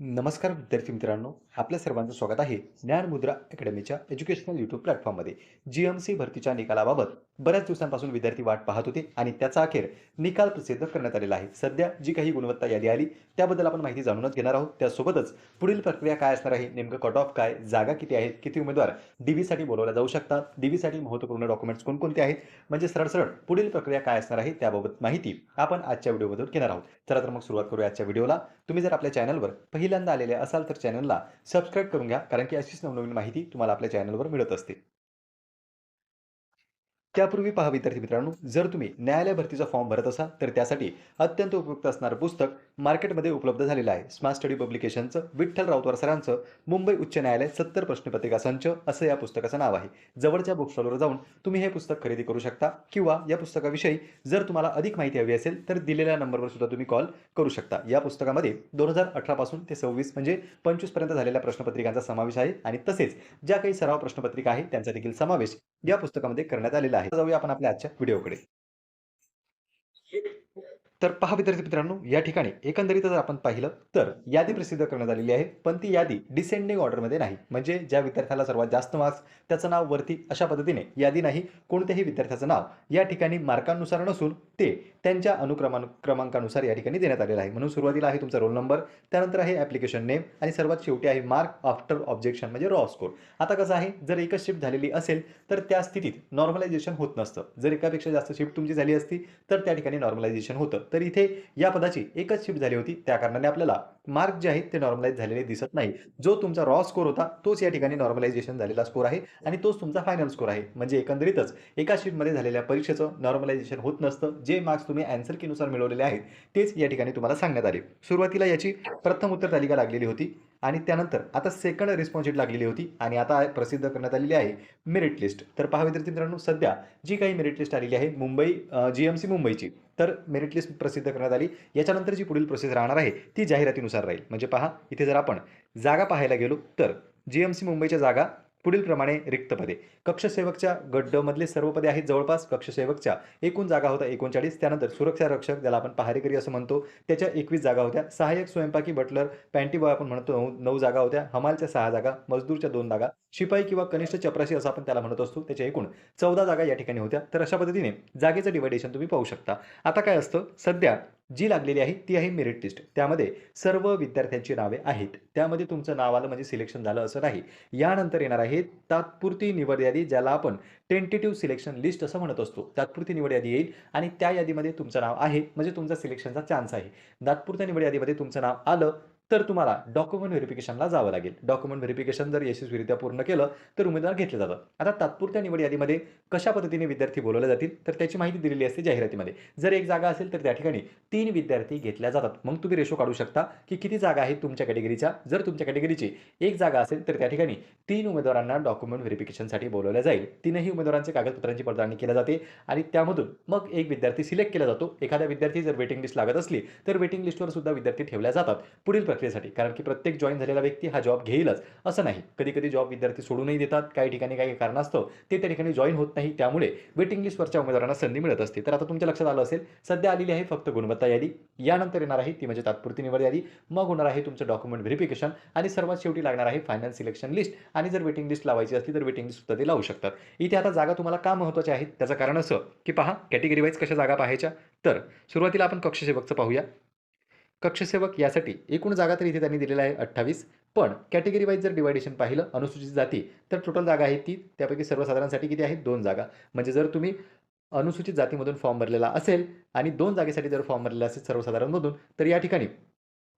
नमस्कार विद्यार्थी मित्रांनो आपल्या सर्वांचं स्वागत आहे ज्ञानमुद्रा अकॅडमीच्या एज्युकेशनल यूट्यूब प्लॅटफॉर्ममध्ये जी एम सी भरतीच्या निकालाबाबत बऱ्याच दिवसांपासून विद्यार्थी वाट पाहत होते आणि त्याचा अखेर निकाल प्रसिद्ध करण्यात आलेला आहे. सध्या जी काही गुणवत्ता यादी आली त्याबद्दल आपण माहिती जाणूनच घेणार आहोत. त्यासोबतच पुढील प्रक्रिया काय असणार आहे नेमकं कट ऑफ काय जागा किती आहेत किती उमेदवार डीव्हीसाठी बोलवल्या जाऊ शकतात डीव्हीसाठी महत्त्वपूर्ण डॉक्युमेंट्स कोणकोणते आहेत म्हणजे सरळ सरळ पुढील प्रक्रिया काय असणार आहे त्याबाबत माहिती आपण आजच्या व्हिडिओमधून घेणार आहोत. चला तर मग सुरुवात करूया आजच्या व्हिडिओला तुम्ही जर आपल्या चॅनलवर पहिल्यांदा आलेले असाल तर चॅनलला सबस्क्राईब करून घ्या कारण की अशीच नवनवीन माहिती तुम्हाला आपल्या चॅनलवर मिळत असते. त्यापूर्वी पहा विद्यार्थी मित्रांनो जर तुम्ही न्यायालय भरतीचा फॉर्म भरत असाल तर त्यासाठी अत्यंत उपयुक्त असणारं पुस्तक मार्केटमध्ये उपलब्ध झालेलं आहे. स्मार्ट स्टडी पब्लिकेशनचं विठ्ठल राऊतवार सरांचं मुंबई उच्च न्यायालय सत्तर प्रश्नपत्रिका संच असं या पुस्तकाचं नाव आहे. जवळच्या बुकस्टॉलवर जाऊन तुम्ही हे पुस्तक खरेदी करू शकता किंवा या पुस्तकाविषयी जर तुम्हाला अधिक माहिती हवी असेल तर दिलेल्या नंबरवर सुद्धा तुम्ही कॉल करू शकता. या पुस्तकामध्ये दोन हजार अठरापासून ते सव्वीस म्हणजे पंचवीसपर्यंत झालेल्या प्रश्नपत्रिकांचा समावेश आहे आणि तसेच ज्या काही सराव प्रश्नपत्रिका आहे त्यांचा देखील समावेश या पुस्तकामध्ये करण्यात आलेला आहे. जाऊया आपण आपल्या आजच्या व्हिडिओकडे. तर पहा विद्यार्थी मित्रांनो या ठिकाणी एकंदरीत जर आपण पाहिलं तर यादी प्रसिद्ध करण्यात आलेली आहे पण ती यादी डिसेंडिंग ऑर्डरमध्ये नाही. म्हणजे ज्या विद्यार्थ्याला सर्वात जास्त मार्क्स त्याचं नाव वरती अशा पद्धतीने यादी नाही कोणत्याही विद्यार्थ्याचं नाव या ठिकाणी मार्कांनुसार नसून ते त्यांच्या अनुक्रमान क्रमांकानुसार या ठिकाणी देण्यात आलेलं आहे. म्हणून सुरुवातीला आहे तुमचा रोल नंबर त्यानंतर आहे ॲप्लिकेशन नेम आणि सर्वात शेवटी आहे मार्क आफ्टर ऑब्जेक्शन म्हणजे रॉ स्कोर आता कसं आहे जर एकच शिफ्ट झालेली असेल तर त्या स्थितीत नॉर्मलायझेशन होत नसतं. जर एकापेक्षा जास्त शिफ्ट तुमची झाली असती तर त्या ठिकाणी नॉर्मलायझेशन होतं. तर इथे या पदाची एकच शिफ्ट झाली होती. त्या कारणाने आपल्याला मार्क जे आहेत ते नॉर्मलाइज झालेले दिसत नाही. जो तुमचा रॉ स्कोर होता तोच या ठिकाणी नॉर्मलायझेशन झालेला स्कोर आहे आणि तोच तुमचा फायनल स्कोर आहे. म्हणजे एकंदरीतच एका शीटमध्ये झालेल्या परीक्षेचं नॉर्मलायझेशन होत नसतं. जे मार्क्स तुम्ही अँसर कीनुसार मिळवलेले आहेत तेच या ठिकाणी तुम्हाला सांगण्यात आले. सुरुवातीला याची प्रथम उत्तर तालिका लागलेली होती. आणि त्यानंतर आता सेकंड रिस्पॉन्स शीट लागलेली होती आणि आता प्रसिद्ध करण्यात आलेली आहे मेरिट लिस्ट तर पहा विद्यार्थी मित्रांनो सध्या जी काही मेरिट लिस्ट आलेली आहे मुंबई जी एम सी मुंबईची तर मेरिट लिस्ट प्रसिद्ध करण्यात आली. याच्यानंतर जी पुढील प्रोसेस राहणार आहे ती जाहिरातीनुसार राहील. म्हणजे पहा इथे जर आपण जागा पाहायला गेलो तर जी एम सी मुंबईच्या जागा पुढील प्रमाणे रिक्त पदे. कक्षसेवकच्या गड्डमधले सर्व पदे आहेत जवळपास. कक्षसेवकच्या एकूण जागा होता एकोणचाळीस. त्यानंतर सुरक्षा रक्षक ज्याला आपण पहारेकरी असं म्हणतो त्याच्या एकवीस जागा होत्या. सहाय्यक स्वयंपाकी बटलर पॅन्टी बॉय आपण म्हणतो नऊ नऊ जागा होत्या. हमालच्या सहा जागा मजदूरच्या दोन जागा शिपाई किंवा कनिष्ठ चपराशी असं आपण त्याला म्हणत असतो. त्याच्या एकूण चौदा जागा या ठिकाणी होत्या. तर अशा पद्धतीने जागेचं डिवायडेशन तुम्ही पाहू शकता. आता काय असतं? सध्या जी लागलेली आहे ती आहे मेरिट लिस्ट त्यामध्ये सर्व विद्यार्थ्यांची नावे आहेत. त्यामध्ये तुमचं नाव आलं म्हणजे सिलेक्शन झालं असं नाही. यानंतर येणार आहे तात्पुरती निवड यादी ज्याला आपण टेंटेटिव्ह सिलेक्शन लिस्ट असं म्हणत असतो. तात्पुरती निवड यादी येईल आणि त्या यादीमध्ये तुमचं नाव आहे म्हणजे तुमचा सिलेक्शनचा चान्स आहे. तात्पुरत्या निवड यादीमध्ये तुमचं नाव आलं तर तुम्हाला डॉक्युमेंट व्हेरिफिकेशनला जावं लागेल. डॉक्युमेंट व्हेरिफिकेशन जर यशस्वीरित्या पूर्ण केलं तर उमेदवार घेतले जातात आता तात्पुरत्या निवड यादीमध्ये कशा पद्धतीने विद्यार्थी बोलवले जातील तर त्याची माहिती दिलेली असते जाहिरातीमध्ये. जर एक जागा असेल तर त्या ठिकाणी तीन विद्यार्थी घेतल्या जातात. मग तुम्ही रेशो काढू शकता की किती जागा आहेत तुमच्या कॅटेगरीच्या जर तुमच्या कॅटेगरीची एक जागा असेल तर त्या ठिकाणी तीन उमेदवारांना डॉक्युमेंट व्हेरिफिकेशनसाठी बोलवलं जाईल. तीनही उमेदवारांचे कागदपत्रांची पडताळणी केली जाते आणि त्यामधून मग एक विद्यार्थी सिलेक्ट केला जातो. एखादा विद्यार्थी जर वेटिंग लिस्ट लागत असली तर वेटिंग लिस्टवर सुद्धा विद्यार्थी ठेवल्या जातात. पुढील प्रक्रियेसाठी. कारण की प्रत्येक जॉईन झालेला व्यक्ती हा जॉब घेईलच. असं नाही. कधी कधी जॉब विद्यार्थी सोडूनही देतात. काही ठिकाणी काही कारणास्तव ते त्या ठिकाणी जॉईन होत नाही. त्यामुळे वेटिंग लिस्टवरच्या उमेदवारांना संधी मिळत असते. तर आता तुमच्या लक्षात आलं असेल सध्या आलेली आहे फक्त गुणवत्ता यादी. यानंतर येणार आहे ती म्हणजे तात्पुरती निवड यादी. मग होणार आहे तुमचं डॉक्युमेंट व्हेरिफिकेशन आणि सर्वात शेवटी लागणार आहे फायनल सिलेक्शन लिस्ट आणि जर वेटिंग लिस्ट लावायची असली तर वेटिंग लिस्ट सुद्धा ते लावू शकतात. इथे आता जागा तुम्हाला का महत्त्वाच्या आहेत त्याचं कारण असं. की पहा कॅटेगरी वाईज कशा जागा पाहायच्या? तर सुरुवातीला आपण कक्षसेवकचं पाहूया. कक्षसेवक यासाठी एकूण जागा तर इथे त्यांनी दिलेला आहे अठ्ठावीस. पण कॅटेगरी वाईज जर डिवायडेशन पाहिलं अनुसूचित जाती तर टोटल जागा आहे ती त्यापैकी सर्वसाधारणसाठी किती आहेत दोन जागा. म्हणजे जर तुम्ही अनुसूचित जातीमधून फॉर्म भरलेला असेल आणि दोन जागेसाठी जर फॉर्म भरलेला असेल सर्वसाधारणमधून तर या ठिकाणी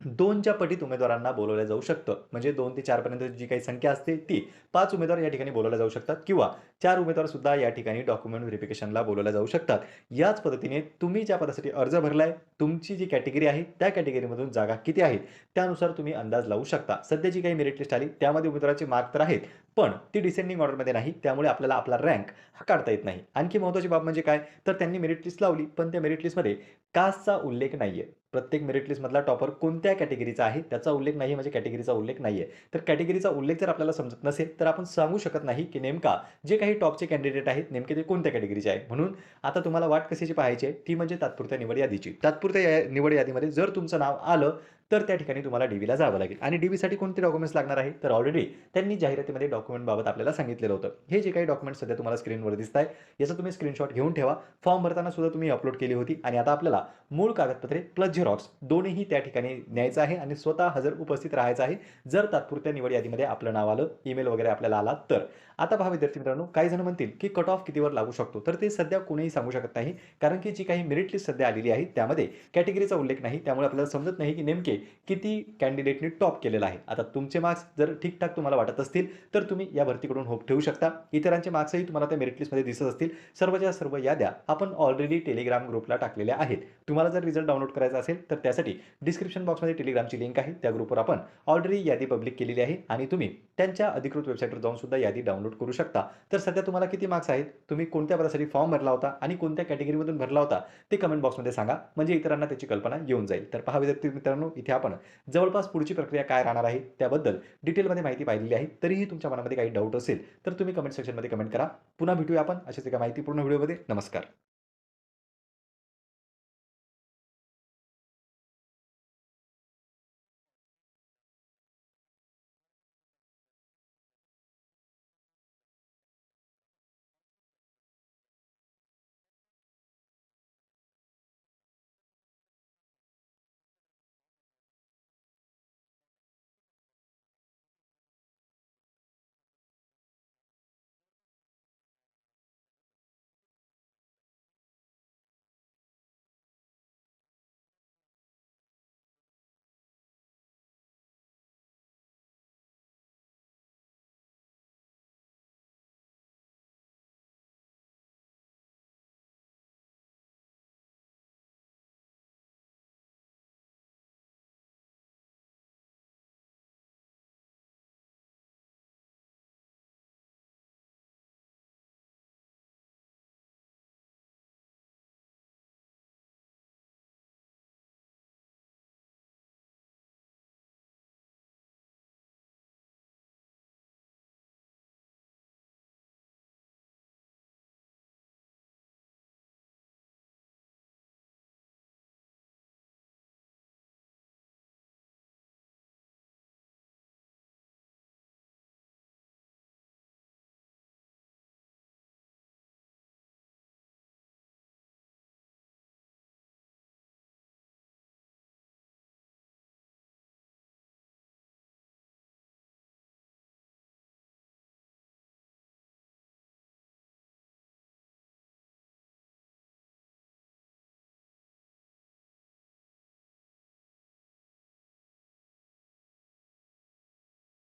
दोनच्या पटीत उमेदवारांना बोलवलं जाऊ शकतं म्हणजे दोन ते चारपर्यंत जी काही संख्या असते ती पाच उमेदवार या ठिकाणी बोलवल्या जाऊ शकतात किंवा चार उमेदवार सुद्धा या ठिकाणी डॉक्युमेंट व्हेरिफिकेशनला बोलवल्या जाऊ शकतात. याच पद्धतीने तुम्ही ज्या पदासाठी अर्ज भरलाय तुमची जी कॅटेगरी आहे त्या कॅटेगरीमधून जागा किती आहेत त्यानुसार तुम्ही अंदाज लावू शकता. सध्या जी काही मेरिट लिस्ट आली त्यामध्ये उमेदवाराचे मार्क तर आहेत पण ती डिसेंडिंग ऑर्डरमध्ये नाही त्यामुळे आपल्याला आपला रँक हा काढता येत नाही. आणखी महत्त्वाची बाब म्हणजे काय? तर त्यांनी मेरिट लिस्ट लावली पण त्या मेरिट लिस्टमध्ये कास्टचा उल्लेख नाही आहे प्रत्येक मेरिट लिस्टमधला टॉपर कोणत्या कॅटेगरीचा आहे त्याचा उल्लेख नाही म्हणजे कॅटेगरीचा उल्लेख नाही आहे तर कॅटेगरीचा उल्लेख जर आपल्याला समजत नसेल तर आपण सांगू शकत नाही की नेमका जे काही टॉपचे कॅन्डिडेट आहेत नेमके ते कोणत्या कॅटेगरीचे आहे म्हणून आता तुम्हाला वाट कशाची पाहायची ती म्हणजे तात्पुरत्या निवड यादीची. तात्पुरत्या या- निवड यादीमध्ये जर तुमचं नाव आलं तर त्या ठिकाणी तुम्हाला डीबीला जावं लागेल. आणि डीबीसाठी कोणते डॉक्युमेंट्स लागणार आहे? तर ऑलरेडी त्यांनी जाहिरातीमध्ये डॉक्युमेंटबाबत आपल्याला सांगितलेलं होतं. हे जे काही डॉक्युमेंट सध्या तुम्हाला स्क्रीनवर दिसत आहे याचा तुम्ही स्क्रीनशॉट घेऊन ठेवा. फॉर्म भरताना सुद्धा तुम्ही अपलोड केली होती. आणि आता आपल्याला मूळ कागदपत्रे प्लस झेरॉक्स दोन्ही त्या ठिकाणी न्यायचं आहे आणि स्वतः हजर उपस्थित राहायचं आहे. जर तात्पुरत्या निवड यादीमध्ये आपलं नाव आलं ईमेल वगैरे आपल्याला आला तर. आता पहा विद्यार्थी मित्रांनो काही जण म्हणतील की कट ऑफ कितीवर लागू शकतो? तर ते सध्या कोणीही सांगू शकत नाही. कारण की जी काही मेरिट लिस्ट सध्या आलेली आहे त्यामध्ये कॅटेगरीचा उल्लेख नाही. त्यामुळे आपल्याला समजत नाही की नेमके किती कॅन्डिडेटनी टॉप केलेला आहे. आता तुमचे मार्क्स जर ठीकठाक तुम्हाला वाटत असतील तर तुम्ही या भरतीकडून होप ठेवू शकता. इतरांचे मार्क्सही तुम्हाला त्या मेरिट लिस्टमध्ये दिसत असतील. सर्वच्या सर्व याद्या आपण ऑलरेडी टेलिग्राम ग्रुपला टाकलेल्या आहेत. तुम्हाला जर रिझल्ट डाउनलोड करायचा असेल तर त्यासाठी डिस्क्रिप्शन बॉक्समध्ये टेलिग्रामची लिंक आहे. त्या ग्रुपवर आपण ऑलरेडी यादी पब्लिक केलेली आहे आणि तुम्ही त्यांच्या अधिकृत वेबसाईटवर जाऊन सुद्धा यादी डाउनलोड करू शकता. तर सध्या तुम्हाला किती मार्क्स आहेत? तुम्ही कोणत्या पदासाठी फॉर्म भरला होता आणि कोणत्या कॅटेगरीमधून भरला होता? ते कमेंट बॉक्समध्ये सांगा. म्हणजे इतरांना त्याची कल्पना येऊन जाईल. तर पहा विद्यार्थी मित्रांनो इथे आपण जवळपास पुढची प्रक्रिया काय राहणार आहे? त्याबद्दल डिटेलमध्ये माहिती पाहिलेली आहे. तरीही तुमच्या मनामध्ये काही डाऊट असेल तर तुम्ही कमेंट सेक्शनमध्ये कमेंट करा. पुन्हा भेटूया आपण अशाच एका माहितीपूर्ण व्हिडिओमध्ये. नमस्कार.